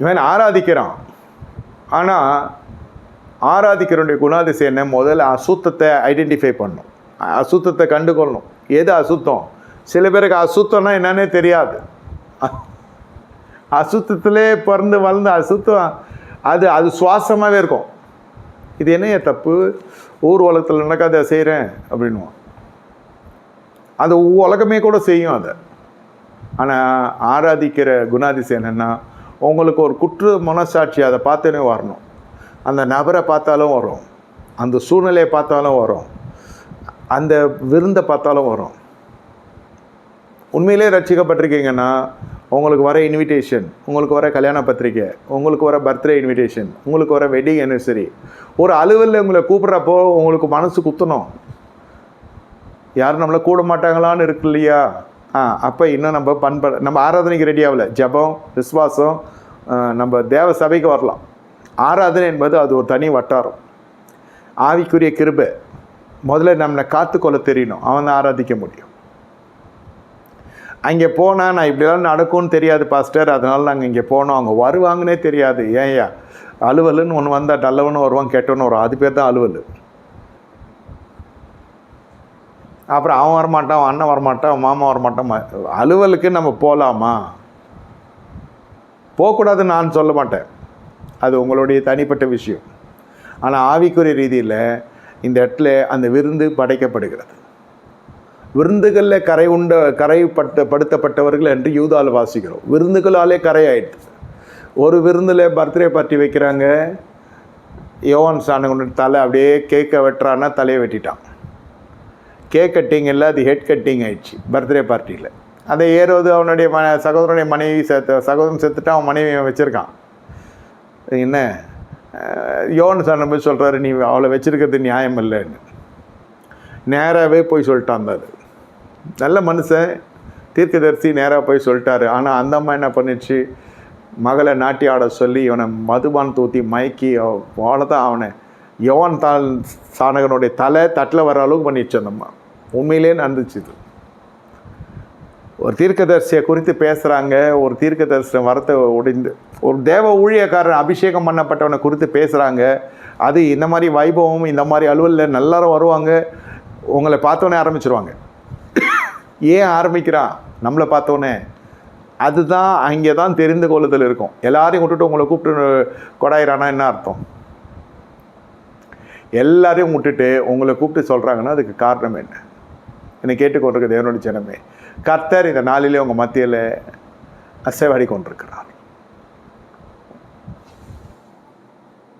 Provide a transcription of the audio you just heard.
இவன் ஆராதிக்கிறான். ஆனால் ஆராதிக்கிறவனுடைய குணாதிசயம் என்ன? முதல்ல அசுத்தத்தை ஐடென்டிஃபை பண்ணும். அசுத்தத்தை கண்டுகொள்ளணும். எது அசுத்தம்? சில பேருக்கு அசுத்தம்னா என்னன்னே தெரியாது. அசுத்தத்திலே பிறந்து வளர்ந்து அசுத்தம் அது அது சுவாசமாகவே இருக்கும். இது என்ன தப்பு? ஊர் உலகத்தில் நடக்காத செய்கிறேன் அப்படின்வான் அது உலகமே கூட செய்யும் அதை. ஆனால் ஆராதிக்கிற குணாதிசயம் என்னென்னா உங்களுக்கு ஒரு குற்ற மனசாட்சி அதை பார்த்துனே வரணும். அந்த நபரை பார்த்தாலும் வரும். அந்த சூழ்நிலையை பார்த்தாலும் வரும். அந்த விருந்தை பார்த்தாலும் வரும். உண்மையிலே ரட்சிக்கப்பட்டிருக்கீங்கன்னா உங்களுக்கு வர இன்விடேஷன் உங்களுக்கு வர கல்யாண பத்திரிக்கை உங்களுக்கு வர பர்த்டே இன்விடேஷன் உங்களுக்கு வர வெட்டிங் அனிவர்சரி ஒரு அலுவலில் உங்களை கூப்பிட்றப்போ உங்களுக்கு மனசு குத்தணும். யாரும் நம்மளை கூட மாட்டாங்களான்னு இருக்கு இல்லையா? ஆ அப்போ இன்னும் நம்ம பண்பட நம்ம ஆராதனைக்கு ரெடி ஆகல. ஜெபம் விஸ்வாசம் நம்ம தேவ சபைக்கு வரலாம். ஆராதனை என்பது அது ஒரு தனி வட்டாரம். ஆவிக்குரிய கிருபை. முதல்ல நம்மளை காத்துக்கொள்ள தெரியணும். அவன் தான் ஆராதிக்க முடியும். அங்கே போனால் நான் இப்படிலாம் நடக்கும்னு தெரியாது பாஸ்டர் அதனால் நாங்கள் இங்கே போனோம். அவங்க வருவாங்கன்னே தெரியாது. ஏன்யா அலுவலுன்னு ஒன்று வந்தால் நல்லவனும் வருவான் கெட்டவனும் வரும் அது பேர் தான் அலுவல். அப்புறம் அவன் வரமாட்டான் அவன் அண்ணன் வரமாட்டான் அவன் மாமா வரமாட்டான். அலுவலுக்கு நம்ம போகலாமா போகக்கூடாதுன்னு நான் சொல்ல மாட்டேன். அது உங்களுடைய தனிப்பட்ட விஷயம். ஆனால் ஆவிக்குரிய ரீதியில் இந்த இடத்துல அந்த விருந்து படைக்கப்படுகிறது. விருந்துகளில் கரை உண்ட கரைப்பட்ட படுத்தப்பட்டவர்கள் என்று யூதால் வாசிக்கிறோம். விருந்துகளாலே கரை ஆயிடுது ஒரு விருந்தில் பர்த்டே பார்ட்டி வைக்கிறாங்க. யோவான் சாணகுண்ட தலை அப்படியே கேக்கை வெட்டுறான்னா தலையை வெட்டிட்டான். கேக் கட்டிங் இல்லை அது ஹெட் கட்டிங் ஆயிடுச்சு பர்த்டே பார்ட்டியில் அதை ஏறுவது அவனுடைய ம சகோதரனுடைய மனைவி செத்து சகோதரன் செத்துட்டு அவன் மனைவி வச்சுருக்கான். என்ன? யோன் சார் நம்பி போய் சொல்கிறாரு நீ அவளை வச்சுருக்கிறது நியாயம் இல்லைன்னு. நேராகவே போய் சொல்லிட்டான் அந்த அது நல்ல மனுஷன் தீர்க்கதரிசி நேராக போய் சொல்லிட்டாரு. ஆனால் அந்த அம்மா என்ன பண்ணிச்சு மகளை நாட்டி ஆட சொல்லி இவனை மதுபான் தூத்தி மயக்கி அவ்வளோதான் அவனை யவான் தாள் சாணகனுடைய தலை தட்டில் வர அளவுக்கு பண்ணிடுச்சு அந்தம்மா உண்மையிலே நடந்துச்சு இது. ஒரு தீர்க்கதரிசியை குறித்து பேசுகிறாங்க ஒரு தீர்க்கதரிசனம் வரத்தை உடைந்து ஒரு தேவ ஊழியக்காரன் அபிஷேகம் பண்ணப்பட்டவனை குறித்து பேசுகிறாங்க அது இந்த மாதிரி வைபவம் இந்த மாதிரி அலுவலில் நல்லாரும் வருவாங்க உங்களை பார்த்தோன்னே ஆரம்பிச்சிருவாங்க. ஏன் ஆரம்பிக்கிறான்? நம்மளை பார்த்தோன்னே அதுதான் அங்கே தான் தெரிந்து கொள்ளுதல் இருக்கும். எல்லாரையும் விட்டுட்டு உங்களை கூப்பிட்டு கொடாயிறானா என்ன அர்த்தம்? எல்லாரையும் விட்டுட்டு உங்களை கூப்பிட்டு சொல்கிறாங்கன்னா அதுக்கு காரணம் என்ன? என்னை கேட்டுக்கொண்டிருக்க தேவனுடைய ஜனமே கர்த்தர் இந்த நாளிலே உங்கள் மத்தியில் அசைவாடி கொண்டிருக்கிறார்.